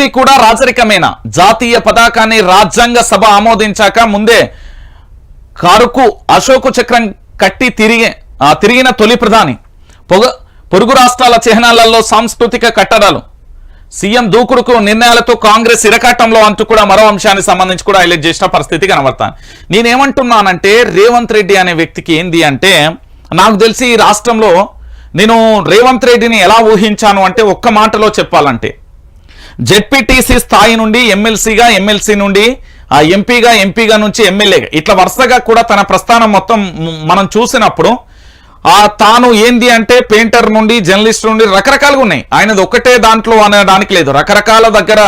ప్రతిదీ కూడా రాజరికమేనా జాతీయ పతాకాన్ని రాజ్యాంగ సభ ఆమోదించాక ముందే కారుకు అశోకు చక్రం కట్టి తిరిగి తిరిగిన తొలి ప్రధాని. పొగ పొరుగు రాష్ట్రాల చిహ్నాలలో సాంస్కృతిక కట్టడాలు. సీఎం దూకుడుకు నిర్ణయాలతో కాంగ్రెస్ ఇరకాటంలో అంటూ కూడా మరో అంశానికి సంబంధించి కూడా హైలైట్ చేసిన పరిస్థితి కనబడతాను నేనేమంటున్నానంటే రేవంత్ రెడ్డి అనే వ్యక్తికి ఏంది అంటే నాకు తెలిసి ఈ రాష్ట్రంలో నేను రేవంత్ రెడ్డిని ఎలా ఊహించాను అంటే ఒక్క మాటలో చెప్పాలంటే జెడ్పీటీసీ స్థాయి నుండి ఎమ్మెల్సీగా ఎమ్మెల్సీ నుండి ఆ ఎంపీగా ఎంపీగా నుంచి ఎమ్మెల్యేగా. ఇట్లా వరుసగా కూడా తన ప్రస్థానం మొత్తం మనం చూసినప్పుడు ఆ తాను ఏంది అంటే పెయింటర్ నుండి జర్నలిస్ట్ నుండి రకరకాలుగా ఉన్నాయి. ఆయనది ఒక్కటే దాంట్లో అనడానికి లేదు. రకరకాల దగ్గర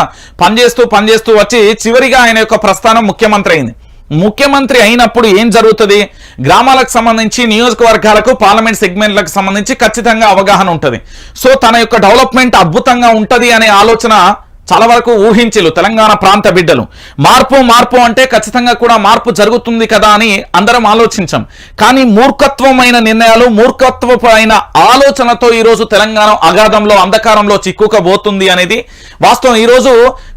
పనిచేస్తూ పనిచేస్తూ వచ్చి చివరిగా ఆయన యొక్క ప్రస్థానం ముఖ్యమంత్రి అయింది. ముఖ్యమంత్రి అయినప్పుడు ఏం జరుగుతుంది? గ్రామాలకు సంబంధించి నియోజకవర్గాలకు పార్లమెంట్ సెగ్మెంట్లకు సంబంధించి ఖచ్చితంగా అవగాహన ఉంటుంది. సో తన యొక్క డెవలప్మెంట్ అద్భుతంగా ఉంటుంది అనే ఆలోచన చాలా వరకు ఊహించలు తెలంగాణ ప్రాంత బిడ్డలు. మార్పు మార్పు అంటే ఖచ్చితంగా కూడా మార్పు జరుగుతుంది కదా అని అందరం ఆలోచించాం. కానీ మూర్ఖత్వమైన నిర్ణయాలు మూర్ఖత్వమైన ఆలోచనతో ఈరోజు తెలంగాణ అగాధంలో అంధకారంలో చిక్కుకబోతుంది అనేది వాస్తవం. ఈరోజు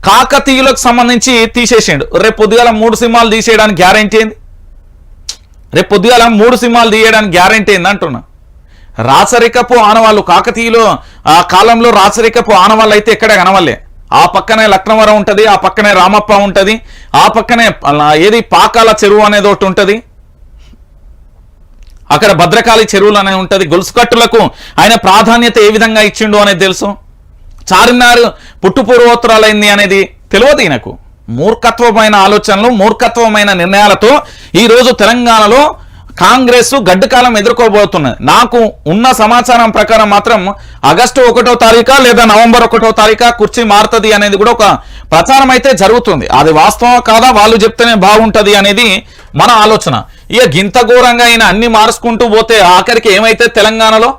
కాకతీయులకు సంబంధించి తీసేసిండు. రేపు పొద్దుగాల మూడు సినిమాలు తీసేయడానికి గ్యారెంటీ ఏంది? రేపు పొద్దుగాల మూడు సినిమాలు తీయడానికి గ్యారెంటీ ఏంది అంటున్నా. రాచరికపు ఆనవాళ్ళు కాకతీయులు ఆ కాలంలో రాచరికపు ఆనవాళ్ళు అయితే ఎక్కడ కనవలే ఆ పక్కనే లక్నవరం ఉంటుంది ఆ పక్కనే రామప్ప ఉంటుంది ఆ పక్కనే ఏది పాకాల చెరువు అనేది ఒకటి ఉంటుంది. అక్కడ భద్రకాళి చెరువులు అనేది ఉంటుంది. గొలుసుకట్టులకు ఆయన ప్రాధాన్యత ఏ విధంగా ఇచ్చిండు అనేది తెలుసు? చార్మినార్ పుట్టు పూర్వోత్తరాలైంది అనేది తెలియదు ఈయనకు. మూర్ఖత్వమైన ఆలోచనలు మూర్ఖత్వమైన నిర్ణయాలతో ఈరోజు తెలంగాణలో కాంగ్రెస్ గడ్డకాలం ఎదుర్కోబోతున్నది. నాకు ఉన్న సమాచారం ప్రకారం మాత్రం ఆగస్టు ఒకటో తారీఖా లేదా నవంబర్ ఒకటో తారీఖా కుర్చీ మారుతుంది అనేది కూడా ఒక ప్రచారం అయితే జరుగుతుంది. అది వాస్తవం కాదా? వాళ్ళు చెప్తేనే బాగుంటుంది అనేది మన ఆలోచన. ఇక గింత ఘోరంగా అయిన అన్ని మార్చుకుంటూ పోతే ఆఖరికి ఏమైతే తెలంగాణలో?